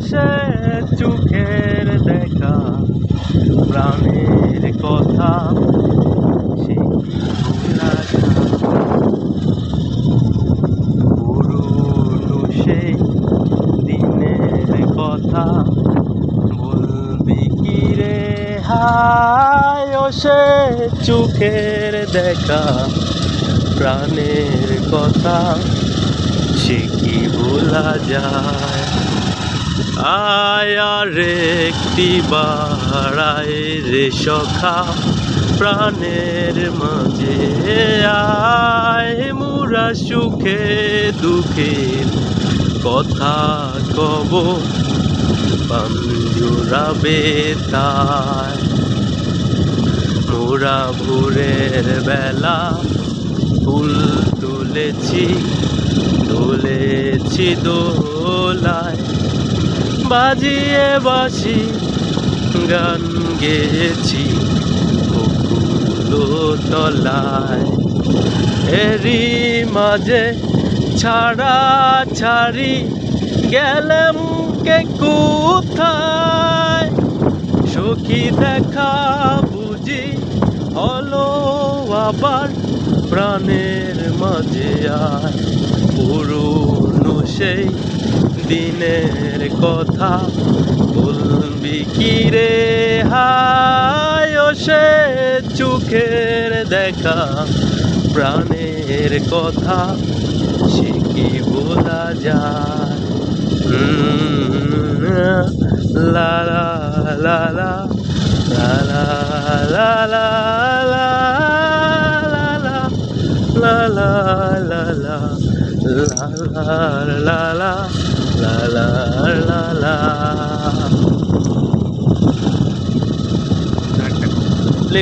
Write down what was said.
সে চোখের দেখা? প্রাণের কথা দিনের কথা সে চোখের দেখা। প্রাণের কথা সে কি ভোলা যায়। আয় আর একটি বাড়ায় রে সখা, প্রাণের মাঝে আয়। মুরা সুখে দুঃখের কথা কব পাঞ্জুরাবে তাই মোরা ভোরের বেলা ফুল তুলেছি তুলেছি দোলায়, বাজিয়ে বাসি, গান বকুলো তলায়। এরই মাঝে ছাড়া ছাড়ি গেলাম কে কোথায়? সখী দেখা বুঝি হলো আবার প্রাণের মাঝে আর পুরনো সেই দিনের কথা বলবি কি রে হায় সে চোখের দেখা প্রাণের কথা সে কি বলা যায় লা লা লা লা লা লা লা লা লা লা লা লা লা লা লা লা প্লে